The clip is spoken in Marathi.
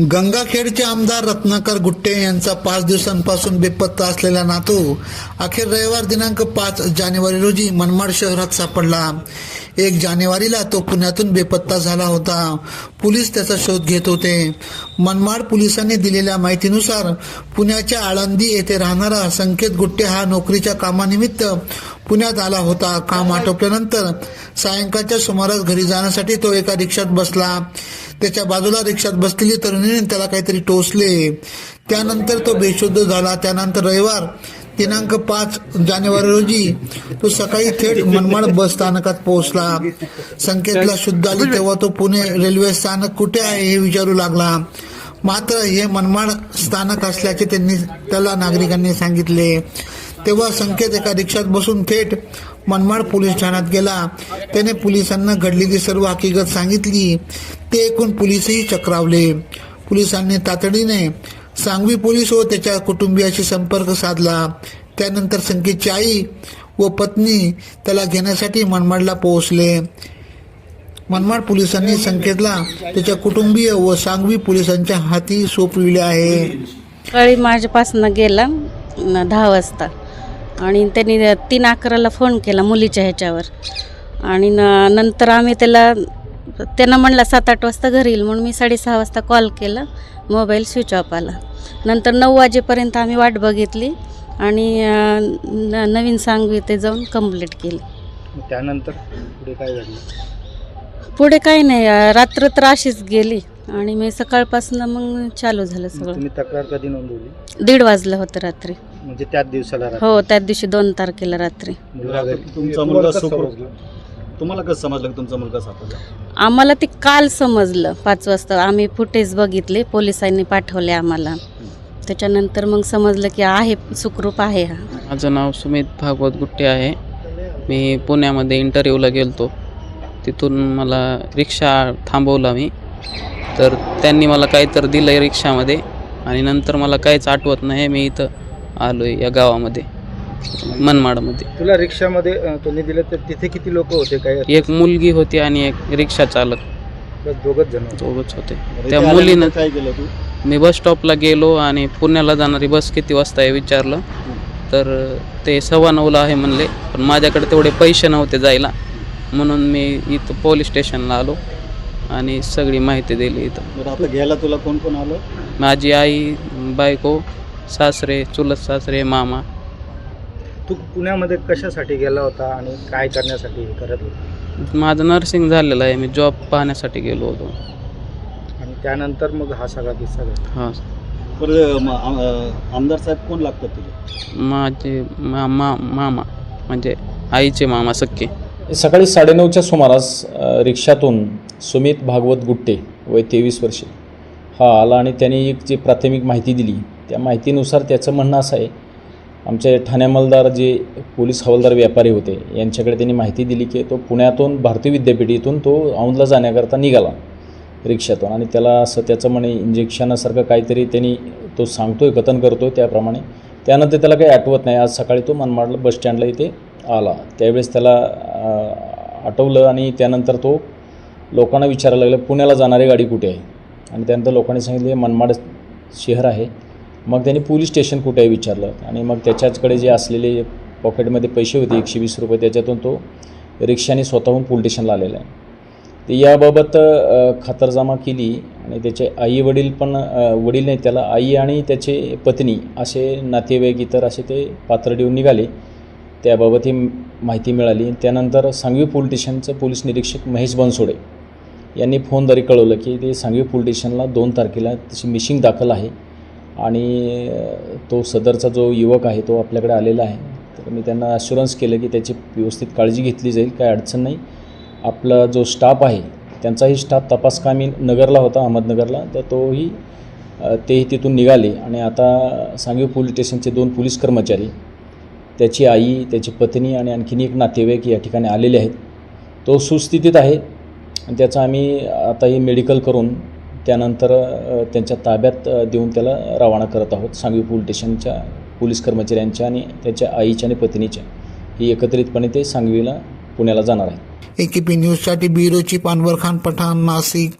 गंगाखेडचे आमदार रत्नाकर गुट्टे यांचा पाच दिवसांपासून बेपत्ता असलेला नातू अखेर रविवार दिनांक पाच जानेवारी रोजी मनमाड शहरात सापडला. एक जानेवारीला तो पुण्यातून बेपत्ता झाला होता. पोलीस त्याचा शोध घेत होते. मनमाड पोलिसांनी दिलेल्या माहितीनुसार पुण्याच्या आळंदी येथे राहणारा संकेत गुट्टे हा नोकरीच्या कामानिमित्त पुण्यात आला होता. काम आटोपल्यानंतर सायंकाळच्या सुमारास घरी जाण्यासाठी तो एका रिक्षात बसला. त्याच्या बाजूला रिक्षात बसलेली तरुणीने त्याला काहीतरी टोचले. त्यानंतर तो बेशुद्ध झाला. त्यानंतर रविवार दिनांक पाच जानेवारी रोजी तो सकाळी थेट मनमाड बस स्थानकात पोहोचला. संकेतला शुद्ध आली तेव्हा तो पुणे रेल्वे स्थानक कुठे आहे हे विचारू लागला. मात्र हे मनमाड स्थानक असल्याचे त्यांनी त्याला नागरिकांनी सांगितले. तेव्हा संकेत एका रिक्षात बसून थेट मनमाड पोलीस ठाण्यात गेला. त्याने पोलिसांना घडलेली सर्व हकीकत सांगितली. ते ऐकून पोलीसही चक्रावले. पोलिसांनी तातडीने सांगवी पोलीस व त्याच्या कुटुंबियाशी संपर्क साधला. त्यानंतर संकेतची आई व पत्नी त्याला घेण्यासाठी मनमाडला पोहोचले. मनमाड पोलिसांनी संकेतला त्याच्या कुटुंबीय व सांगवी पोलिसांच्या हाती सोपविले आहे. माझ्यापासून गेला दहा वाजता. आणि त्यांनी तीन अकराला फोन केला मुलीच्या ह्याच्यावर. आणि न नंतर आम्ही त्याला त्यांना म्हणला सात आठ वाजता घरी येईल म्हणून मी साडेसहा वाजता कॉल केला मोबाईल स्विच ऑफ आला. नंतर नऊ वाजेपर्यंत आम्ही वाट बघितली आणि न नवीन सांगवी ते जाऊन कंप्लीट केली. त्यानंतर पुढे काय घडलं? पुढे काही नाही अं, रात्र तर अशीच गेली. आणि मी सकाळपासून मग चालू झालं सगळं. तुम्ही तक्रार कधी नोंदवली? दीड वाजलं होतं रात्री. म्हणजे त्याच दिवसाला रात्री? हो त्याच दिवशी दोन तारखेला रात्री. मुलगा घरी. तुमचा मुलगा सुखरूप तुम्हाला कसं समजलं की तुमचा मुलगा सापडला? आम्हाला ते काल समजलं पाच वाजता. आम्ही फुटेज बघितले पोलिसांनी पाठवले आम्हाला. त्याच्यानंतर मग समजलं की आहे सुखरूप आहे हा. माझं नाव सुमित भागवत गुट्टे आहे. मी पुण्यामध्ये इंटरव्ह्यूला गेलतो. तिथून मला रिक्षा थांबवला मी. तर त्यांनी मला काहीतरी दिलं आहे रिक्षामध्ये आणि नंतर मला काहीच आठवत नाही मी इथं आलो आहे या गावामध्ये मनमाडमध्ये. तुला रिक्षामध्ये त्यांनी दिलं तर तिथे किती लोक होते? काय एक मुलगी होती आणि एक रिक्षा चालक. दोघच जण दोघंच होते. त्या मुलीनं काय केलं तू? मी बस स्टॉपला गेलो आणि पुण्याला जाणारी बस किती वाजता आहे विचारलं. तर ते सव्वा नऊला आहे म्हणले पण माझ्याकडे तेवढे पैसे नव्हते जायला. म्हणून मी इथं पोलीस स्टेशनला आलो आणि सगळी माहिती दिली इथं. बरं आता घ्यायला तुला कोण कोण आलं? माझी आई बायको सासरे चुलत सासरे मामा. तू पुण्यामध्ये कशासाठी गेला होता आणि काय करण्यासाठी हे करत होता? माझं नर्सिंग झालेलं आहे मी जॉब पाहण्यासाठी गेलो होतो. आणि त्यानंतर मग हा सगळा किस्सा घडला. हां. बरं म- आम- अं, आमदार साहेब कोण लागतात तुला? माझे मा मा मामा म्हणजे आईचे मामा सख्खे. सकाळी साडेनऊच्या सुमारास रिक्षातून सुमित भागवत गुट्टे वय तेवीस वर्षे हा आला आणि त्याने एक जी प्राथमिक माहिती दिली त्या माहितीनुसार त्याचं म्हणणं असं आहे आमचे ठाणे मलदार जे पोलीस हवालदार व्यापारी होते यांच्याकडे त्यांनी माहिती दिली की तो पुण्यातून भारतीय विद्यापीठेतून तो औंधला जाण्याकरता निघाला रिक्षातून आणि त्याला असं त्याचं म्हणे इंजेक्शनासारखं काहीतरी त्यांनी तो सांगतोय कथन करतोय त्याप्रमाणे. त्यानंतर त्याला काही आठवत नाही. आज सकाळी तो मनमाडला बस स्टँडला इथे आला. त्यावेळेस त्याला आटवलं आठवलं आणि त्यानंतर तो लोकांना विचारायला लागला पुण्याला जाणारी गाडी कुठे आहे? आणि त्यानंतर लोकांनी सांगितले हे मनमाड शहर आहे. मग त्यांनी पोलीस स्टेशन कुठे आहे विचारलं आणि मग त्याच्याचकडे जे असलेले पॉकेटमध्ये पैसे होते एकशे वीस रुपये त्याच्यातून तो रिक्षाने स्वतःहून पोलीस स्टेशनला आलेला आहे. ते याबाबत खातरजमा केली आणि त्याचे आई वडील पण वडील नाही त्याला आई आणि त्याचे पत्नी असे नातेवाईक इतर असे ते पात्र देऊन निघाले. त्याबाबत ही माहिती मिळाली. त्यानंतर सांगवी पोलीस स्टेशनचं पोलीस निरीक्षक महेश बनसोडे यांनी फोनद्वारे कळवलं की ते सांगवी पोलीस स्टेशनला दोन तारखेला तशी मिशिंग दाखल आहे आणि तो सदरचा जो युवक आहे तो आपल्याकडे आलेला आहे. तर मी त्यांना अश्युरन्स केलं की त्याची व्यवस्थित काळजी घेतली जाईल काय अडचण नाही. आपला जो स्टाफ आहे त्यांचाही स्टाफ तपासकामी नगरला होता अहमदनगरला. तर तोही तेही तिथून निघाले आणि आता सांगवी पोलीस स्टेशनचे दोन पोलीस कर्मचारी त्याची आई त्याची पत्नी आणि आणखीन एक नातेवाईक या ठिकाणी आलेले आहेत. तो सुस्थितीत आहे आणि त्याचं आम्ही आताही मेडिकल करून त्यानंतर त्यांच्या ताब्यात देऊन त्याला रवाना करत आहोत. सांगवी पोलीस स्टेशनच्या पोलीस कर्मचाऱ्यांच्या आणि त्याच्या आईच्या आणि पत्नीच्या. ही एकत्रितपणे ते सांगवीला पुण्याला जाणार आहे ए के पी न्यूजसाठी ब्युरोची पानवर खान पठाण नाशिक.